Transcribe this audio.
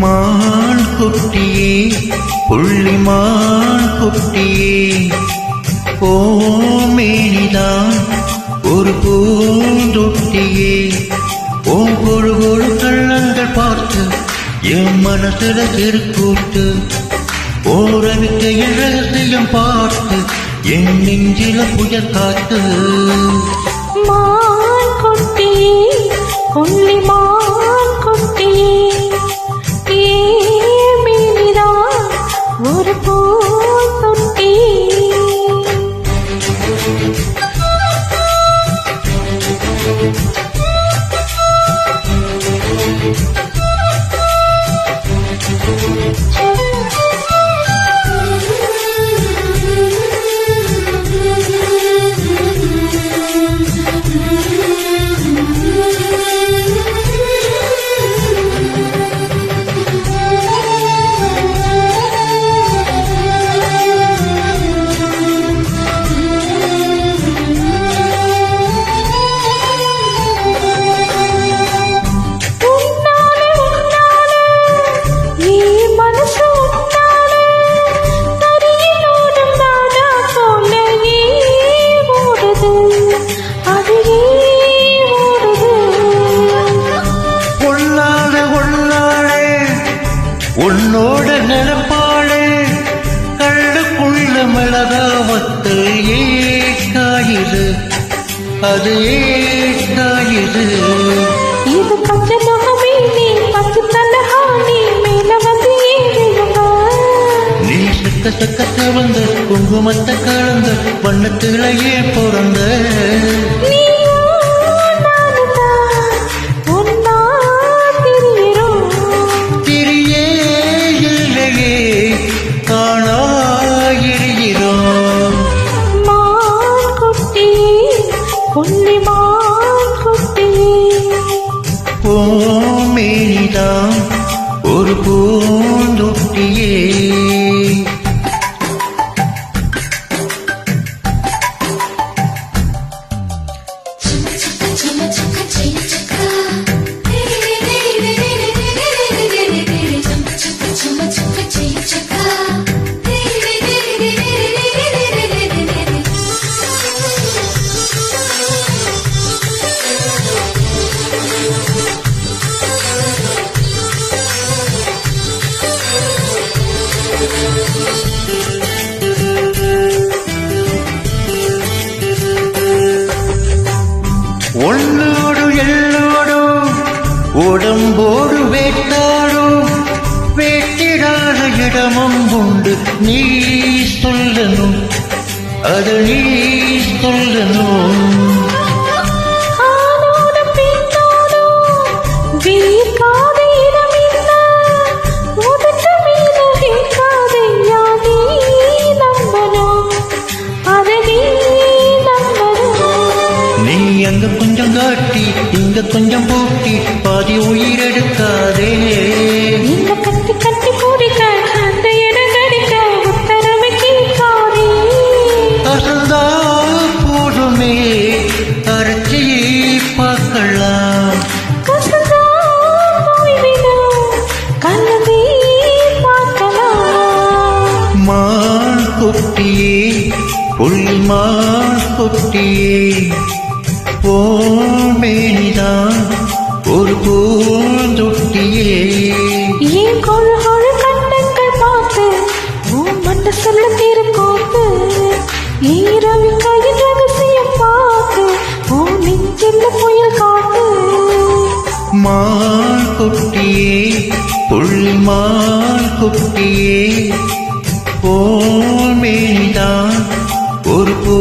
மான் குட்டியே புள்ளி மான் குட்டியே. ஓமேனிதான் ஒரு பூந்தொட்டியே. ஓம் கொழு கொழு கள்ளங்கள் பார்த்து என் மனசுல திருக்கூட்டு. ஓரவிக்கையில் ரகசியம் பார்த்து என் நெஞ்சில புயல் காத்து. மான் உன்னோட நிலப்பாளே கள்ளுக்குள்ள மிளகாவத்து ஏக்காயுது அது ஏக்காயுது இது பச்சை முகமே நீ பச்சை தலஹா நீ மேல வந்து நீ சக்க சக்க சிவந்த குங்குமத்தை கலந்த வண்ணத்திலேயே பிறந்த. நீயும் புள்ளி ஒரு பூ நீ சொல்லணும் அது நீ சொல்லணும் நீ அங்க கொஞ்சம் காட்டி இங்க கொஞ்சம் பூட்டி பாதி உயிரெடுக்காதே புள்ளிமான் குட்டியே போமேனிதான் ஒரு பூந்தொட்டியே ஏன் கொழு கொழு கண்ணங்கள் பார்த்து, உன் மனசுல திருக்கோத்து. ஈரவின் கையின் ரகசியம் பார்த்து, உன் நெஞ்சில புயல் காத்து. மான் குட்டியே புள்ளிமான் குட்டியே ஒரு பூ